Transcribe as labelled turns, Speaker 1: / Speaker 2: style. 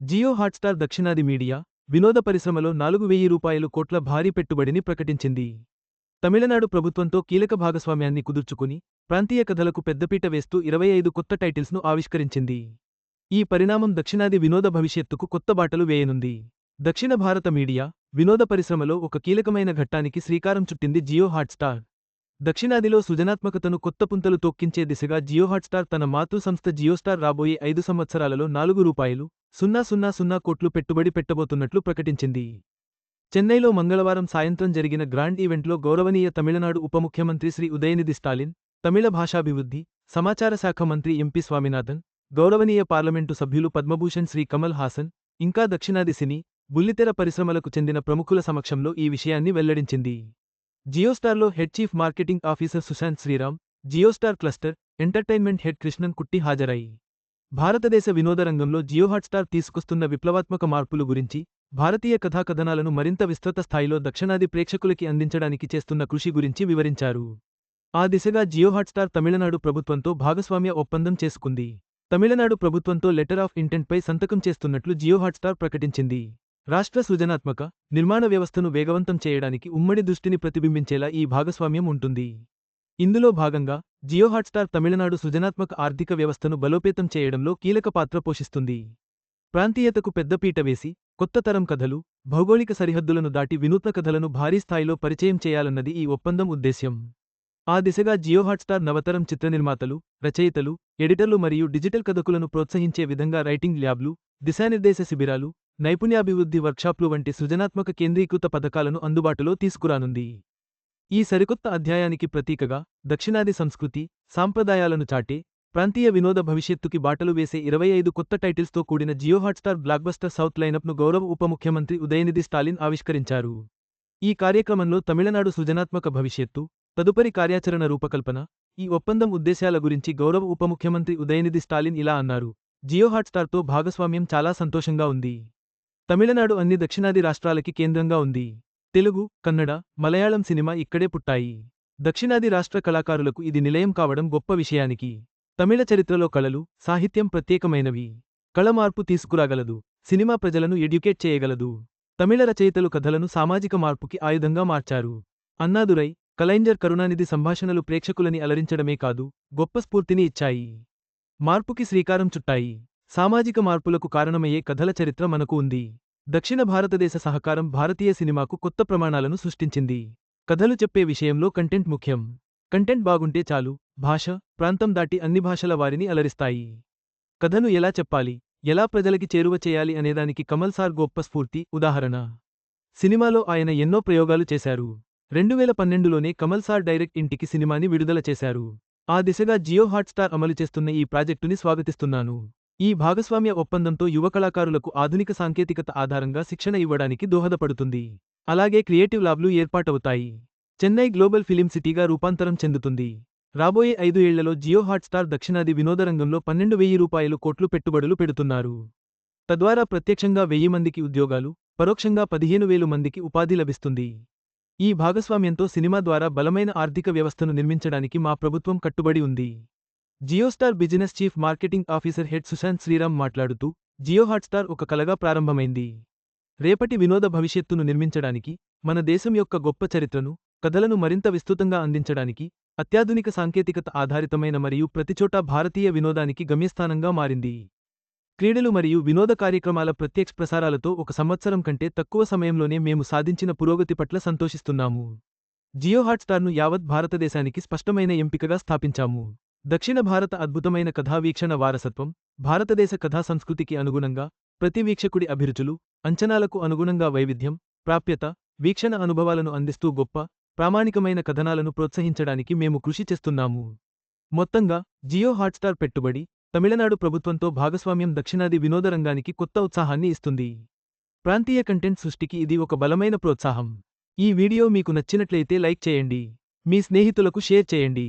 Speaker 1: Jio Hotstar దక్షిణాది media వినోద పరిశ్రమలో నాలుగు వెయ్యి రూపాయలు కోట్ల భారీ పెట్టుబడిని ప్రకటించింది. తమిళనాడు ప్రభుత్వంతో కీలక భాగస్వామ్యాన్ని కుదుర్చుకుని ప్రాంతీయ కథలకు పెద్దపీట వేస్తూ ఇరవై ఐదు కొత్త టైటిల్స్ను ఆవిష్కరించింది. ఈ పరిణామం దక్షిణాది వినోద భవిష్యత్తుకు కొత్త బాటలు వేయనుంది. దక్షిణ భారత మీడియా వినోద పరిశ్రమలో ఒక కీలకమైన ఘట్టానికి శ్రీకారం చుట్టింది జియో హాట్స్టార్. దక్షిణాదిలో సృజనాత్మకతను కొత్త పుంతలు తొక్కించే దిశగా జియో హాట్స్టార్ తన మాతృ సంస్థ జియోస్టార్ రాబోయే ఐదు సంవత్సరాలలో నాలుగు రూపాయలు సున్నా సున్నా సున్నా కోట్లు పెట్టుబడి పెట్టబోతున్నట్లు ప్రకటించింది. చెన్నైలో మంగళవారం సాయంత్రం జరిగిన గ్రాండ్ ఈవెంట్లో గౌరవనీయ తమిళనాడు ఉప ముఖ్యమంత్రి శ్రీ ఉదయనిధి స్టాలిన్ తమిళ భాషాభివృద్ధి సమాచార శాఖ మంత్రి ఎంపీ స్వామినాథన్ గౌరవనీయ పార్లమెంటు సభ్యులు పద్మభూషణ్ శ్రీ కమల్ హాసన్ ఇంకా దక్షిణాది సినీ బుల్లితెర పరిశ్రమలకు చెందిన ప్రముఖుల సమక్షంలో ఈ విషయాన్ని వెల్లడించింది. జియోస్టార్లో head chief marketing officer Sushant Sriram JioStar cluster entertainment head Krishnan Kutty హాజరై భారతదేశ వినోద రంగంలో జియో హాట్స్టార్ తీసుకొస్తున్న విప్లవాత్మక మార్పులు గురించి భారతీయ కథాకథనాలను మరింత విస్తృత స్థాయిలో దక్షిణాది ప్రేక్షకులకి అందించడానికి చేస్తున్న కృషి గురించి వివరించారు. ఆ దిశగా జియో హాట్స్టార్ తమిళనాడు ప్రభుత్వంతో భాగస్వామ్య ఒప్పందం చేసుకుంది. తమిళనాడు ప్రభుత్వంతో లెటర్ ఆఫ్ ఇంటెంట్పై సంతకం చేస్తున్నట్లు జియో హాట్స్టార్ ప్రకటించింది. రాష్ట్ర సృజనాత్మక నిర్మాణ వ్యవస్థను వేగవంతం చేయడానికి ఉమ్మడి దృష్టిని ప్రతిబింబించేలా ఈ భాగస్వామ్యం ఉంటుంది. ఇందులో భాగంగా జియో హాట్స్టార్ తమిళనాడు సృజనాత్మక ఆర్థిక వ్యవస్థను బలోపేతం చేయడంలో కీలక పాత్ర పోషిస్తుంది. ప్రాంతీయతకు పెద్దపీట వేసి కొత్త తరం కథలు భౌగోళిక సరిహద్దులను దాటి వినూత్న కథలను భారీ స్థాయిలో పరిచయం చేయాలన్నది ఈ ఒప్పందం ఉద్దేశ్యం. ఆ దిశగా జియో హాట్స్టార్ నవతరం చిత్ర నిర్మాతలు రచయితలు ఎడిటర్లు మరియు డిజిటల్ కథకులను ప్రోత్సహించే విధంగా రైటింగ్ ల్యాబ్లు దిశానిర్దేశ శిబిరాలు నైపుణ్యాభివృద్ధి వర్క్షాప్లు వంటి సృజనాత్మక కేంద్రీకృత పథకాలను అందుబాటులో తీసుకురానుంది. ఈ సరికొత్త అధ్యాయానికి ప్రతీకగా దక్షిణాది సంస్కృతి సాంప్రదాయాలను చాటే ప్రాంతీయ వినోద భవిష్యత్తుకి బాటలు వేసే ఇరవై ఐదు కొత్త టైటిల్స్తో కూడిన జియో హాట్స్టార్ బ్లాక్బస్టర్ సౌత్ లైనప్ను గౌరవ ఉప ముఖ్యమంత్రి ఉదయనిధి స్టాలిన్ ఆవిష్కరించారు. ఈ కార్యక్రమంలో తమిళనాడు సృజనాత్మక భవిష్యత్తు తదుపరి కార్యాచరణ రూపకల్పన ఈ ఒప్పందం ఉద్దేశాల గురించి గౌరవ ఉప ముఖ్యమంత్రి ఉదయనిధి స్టాలిన్ ఇలా అన్నారు జియో హాట్స్టార్తో భాగస్వామ్యం చాలా సంతోషంగా ఉంది. తమిళనాడు అన్ని దక్షిణాది రాష్ట్రాలకి కేంద్రంగా ఉంది. తెలుగు కన్నడ మలయాళం సినిమా ఇక్కడే పుట్టాయి. దక్షిణాది రాష్ట్ర కళాకారులకు ఇది నిలయం కావడం గొప్ప విషయానికి. తమిళ చరిత్రలో కళలు సాహిత్యం ప్రత్యేకమైనవి. కళ మార్పు తీసుకురాగలదు సినిమా ప్రజలను ఎడ్యుకేట్ చేయగలదు. తమిళ రచయితలు కథలను సామాజిక మార్పుకి ఆయుధంగా మార్చారు. అన్నాదురై కలైంజర్ కరుణానిధి సంభాషణలు ప్రేక్షకులని అలరించడమే కాదు గొప్ప స్ఫూర్తిని ఇచ్చాయి. మార్పుకి శ్రీకారం చుట్టాయి. సామాజిక మార్పులకు కారణమయ్యే కథల చరిత్ర మనకు ఉంది. దక్షిణ భారతదేశ సహకారం భారతీయ సినిమాకు కొత్త ప్రమాణాలను సృష్టించింది. కథలు చెప్పే విషయంలో కంటెంట్ ముఖ్యం. కంటెంట్ బాగుంటే చాలు భాష ప్రాంతం దాటి అన్ని భాషల వారిని అలరిస్తాయి. కథను ఎలా చెప్పాలి ఎలా ప్రజలకి చేరువ చేయాలి అనేదానికి కమల్ సార్ గొప్ప స్ఫూర్తి ఉదాహరణ. సినిమాలో ఆయన ఎన్నో ప్రయోగాలు చేశారు. రెండువేల పన్నెండులోనే కమల్ సార్ డైరెక్ట్ ఇంటికి సినిమాని విడుదల చేశారు. ఆ దిశగా జియో హాట్స్టార్ అమలు చేస్తున్న ఈ ప్రాజెక్టుని స్వాగతిస్తున్నాను. ఈ భాగస్వామ్య ఒప్పందంతో యువ కళాకారులకు ఆధునిక సాంకేతికత ఆధారంగా శిక్షణ ఇవ్వడానికి దోహదపడుతుంది. అలాగే క్రియేటివ్ ల్యాబ్లు ఏర్పాటవుతాయి. చెన్నై గ్లోబల్ ఫిలిం సిటీగా రూపాంతరం చెందుతుంది. రాబోయే ఐదు ఏళ్ళలో జియో హాట్స్టార్ దక్షిణాది వినోదరంగంలో పన్నెండు వెయ్యి రూపాయలు కోట్లు పెట్టుబడులు పెడుతున్నారు. తద్వారా ప్రత్యక్షంగా వెయ్యి మందికి ఉద్యోగాలు పరోక్షంగా పదిహేను వేలు మందికి ఉపాధి లభిస్తుంది. ఈ భాగస్వామ్యంతో సినిమా ద్వారా బలమైన ఆర్థిక వ్యవస్థను నిర్మించడానికి మా ప్రభుత్వం కట్టుబడి ఉంది. JioStar business chief marketing officer head Sushant Sriram మాట్లాడుతూ జియో హాట్స్టార్ ఒక కలగా ప్రారంభమైంది. రేపటి వినోద భవిష్యత్తును నిర్మించడానికి మన దేశం యొక్క గొప్ప చరిత్రను కథలను మరింత విస్తృతంగా అందించడానికి అత్యాధునిక సాంకేతికత ఆధారితమైన మరియు ప్రతిచోటా భారతీయ వినోదానికి గమ్యస్థానంగా మారింది. క్రీడలు మరియు వినోద కార్యక్రమాల ప్రత్యక్ష ప్రసారాలతో ఒక సంవత్సరం కంటే తక్కువ సమయంలోనే మేము సాధించిన పురోగతి పట్ల సంతోషిస్తున్నాము. జియో హాట్స్టార్ను యావత్ భారతదేశానికి స్పష్టమైన ఎంపికగా స్థాపించాము. దక్షిణ భారత అద్భుతమైన కథావీక్షణ వారసత్వం భారతదేశ కథా సంస్కృతికి అనుగుణంగా ప్రతి వీక్షకుడి అభిరుచులు అంచనాలకు అనుగుణంగా వైవిధ్యం ప్రాప్యత వీక్షణ అనుభవాలను అందిస్తూ గొప్ప ప్రామాణికమైన కథనాలను ప్రోత్సహించడానికి మేము కృషి చేస్తున్నాము. మొత్తంగా జియో హాట్స్టార్ పెట్టుబడి తమిళనాడు ప్రభుత్వంతో భాగస్వామ్యం దక్షిణాది వినోదరంగానికి కొత్త ఉత్సాహాన్ని ఇస్తుంది. ప్రాంతీయ కంటెంట్ సృష్టికి ఇది ఒక బలమైన ప్రోత్సాహం. ఈ వీడియో మీకు నచ్చినట్లయితే లైక్ చేయండి. మీ స్నేహితులకు షేర్ చేయండి.